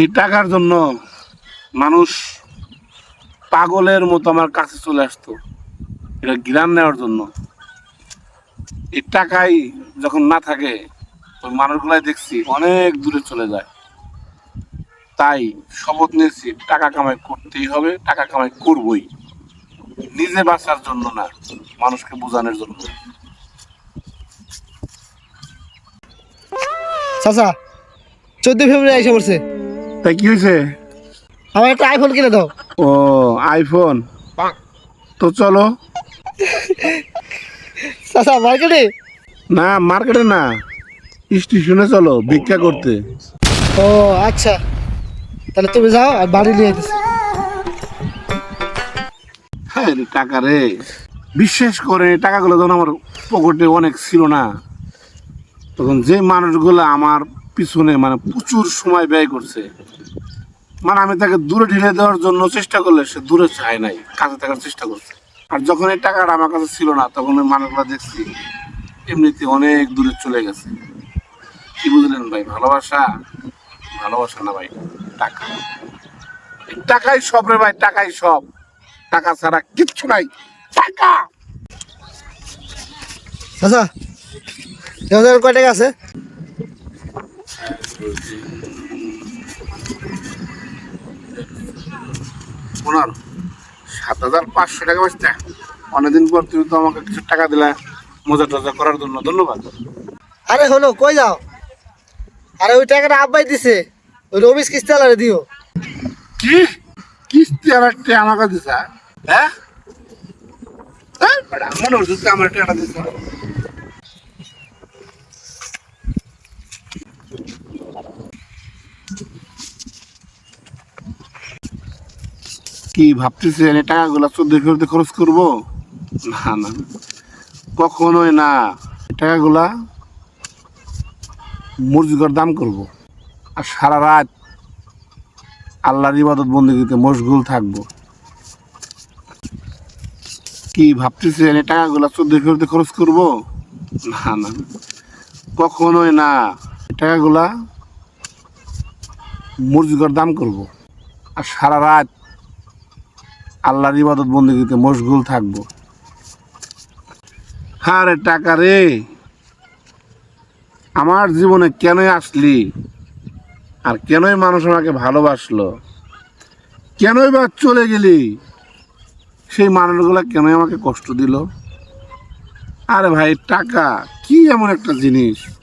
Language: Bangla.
এই টাকার জন্য মানুষ পাগলের মতো আমার কাছে চলে আসতো। এটা জ্ঞান নেওয়ার জন্য। এই টাকাই যখন না থাকে, ওই মানুষগুলাই দেখছি অনেক দূরে চলে যায়। তাই শপথ নিয়েছি, টাকা কামাই করতেই হবে, টাকা কামাই করবই। নিজে বাঁচার জন্য না, মানুষকে বোঝানোর জন্য। চাচা চোদ্দ ফেব্রুয়ারি এসে পড়ছে। তাই কি হয়েছে? আমার একটা আইফোন কিনে দাও। ও আইফোন তো চলো। চাচা মার্কেটে না মার্কেটে না। স্টেশনে চলো ভিক্ষা করতে। ও আচ্ছা। তাহলে তুমি যাও আর বাড়ি নিয়ে যেতেছি হ্যাঁ রে টাকা রে। বিশ্বাস করে টাকাগুলো যখন আমার পকেটে অনেক ছিল না তখন যে মানুষগুলো আমার পিছনে মানে প্রচুর সময় ব্যয় করছে। মানে আমি তাকে দূরে ঢেলে দেওয়ার জন্য চেষ্টা করলে সে দূরে চায় নাই কাছে থাকার চেষ্টা করছে। আর যখন এই টাকাটা আমার কাছে ছিল না, তখন ওই মানুষগুলো দেখছি, এমনিতে অনেক দূরে চলে গেছে। কি বুঝলেন ভাই, ভালোবাসা? ভালোবাসা না ভাই, টাকা। টাকাই সব রে ভাই, টাকাই সব। টাকা ছাড়া কিচ্ছু নাই, টাকা। তোমাদের কয় টাকা আছে? ওনার সাত হাজার পাঁচশো টাকা বাঁচতে। অনেকদিন পর তুমি তো আমাকে কিছু টাকা দিলা মজা টজা করার জন্য। ধন্যবাদ। আরে হলো কই যাও? আরে ওই টাকাটা আব্বাই দিছে। ওই রবিস কিস্তি আলারে দিও। কি? কিস্তি আর একটা আমাকে দিছা? হ্যাঁ? হ্যাঁ, হচ্ছে যে আমার টাকা দিছা। কি ভাবতেছেন? এই টাকাগুলো চোদ্দ ফেরতে খরচ করব? না না। কখনোই না। টাকাগুলা মসজিদের দাম করব। আর সারা রাত আল্লাহর ইবাদত বন্দীতে মশগুল থাকব। কি ভাবতেছেন? এই টাকাগুলো চোদ্দ ফেরতে খরচ করব? না না। কখনোই না। টাকাগুলা মসজিদের দাম করব। আর সারা রাত আল্লাহর ইবাদত বন্দীতে মশগুল থাকব। হারে টাকা রে। আমার জীবনে কেনই আসলি? আর কেনই মানুষ আমাকে ভালোবাসলো? কেনই বা চলে গেলি? সেই মানুষগুলো কেনই আমাকে কষ্ট দিল? আরে ভাই, টাকা কি এমন একটা জিনিস?